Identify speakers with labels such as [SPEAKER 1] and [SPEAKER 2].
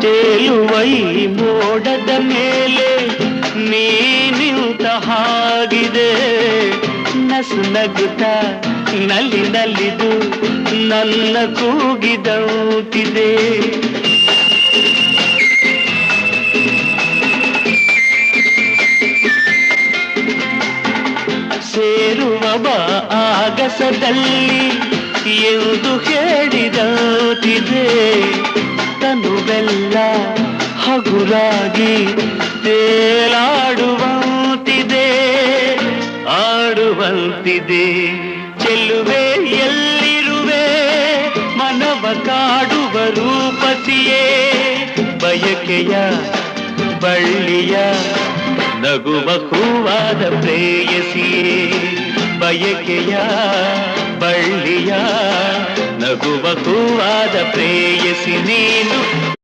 [SPEAKER 1] ತೇಲುವ ಮೋಡದ ಮೇಲೆ ನೀ ನಿಂತ ಹಾಗಿದೆ. ನಸು ನಗುತ್ತ ನಲ್ಲಿ ನಲ್ಲಿದು ನನ್ನ ಕೂಗಿದಂತಿದೆ ಸೇರುವ ಆಗಸದಲ್ಲಿ ಎಂದು ಹೇಳಿದಂತಿದೆ. ತನುವೆಲ್ಲ ಹಗುರಾಗಿ ತೇಲಾಡುವಂತಿದೆ, ಆಡುವಂತಿದೆ. ಚೆಲ್ಲುವೆ, ಎಲ್ಲಿರುವೆ? ಮನವ ಕಾಡುವ ರೂಪತಿಯೇ. ಬಯಕೆಯ ಬಳ್ಳಿಯ ನಗುವ ಹೂವಾದ ಪ್ರೇಯಸಿಯೇ. ಬಯಕೆಯ ಬಳ್ಳಿಯ ನಗುವ ಹೂವಾದ ಪ್ರೇಯಸಿ ನೀನು.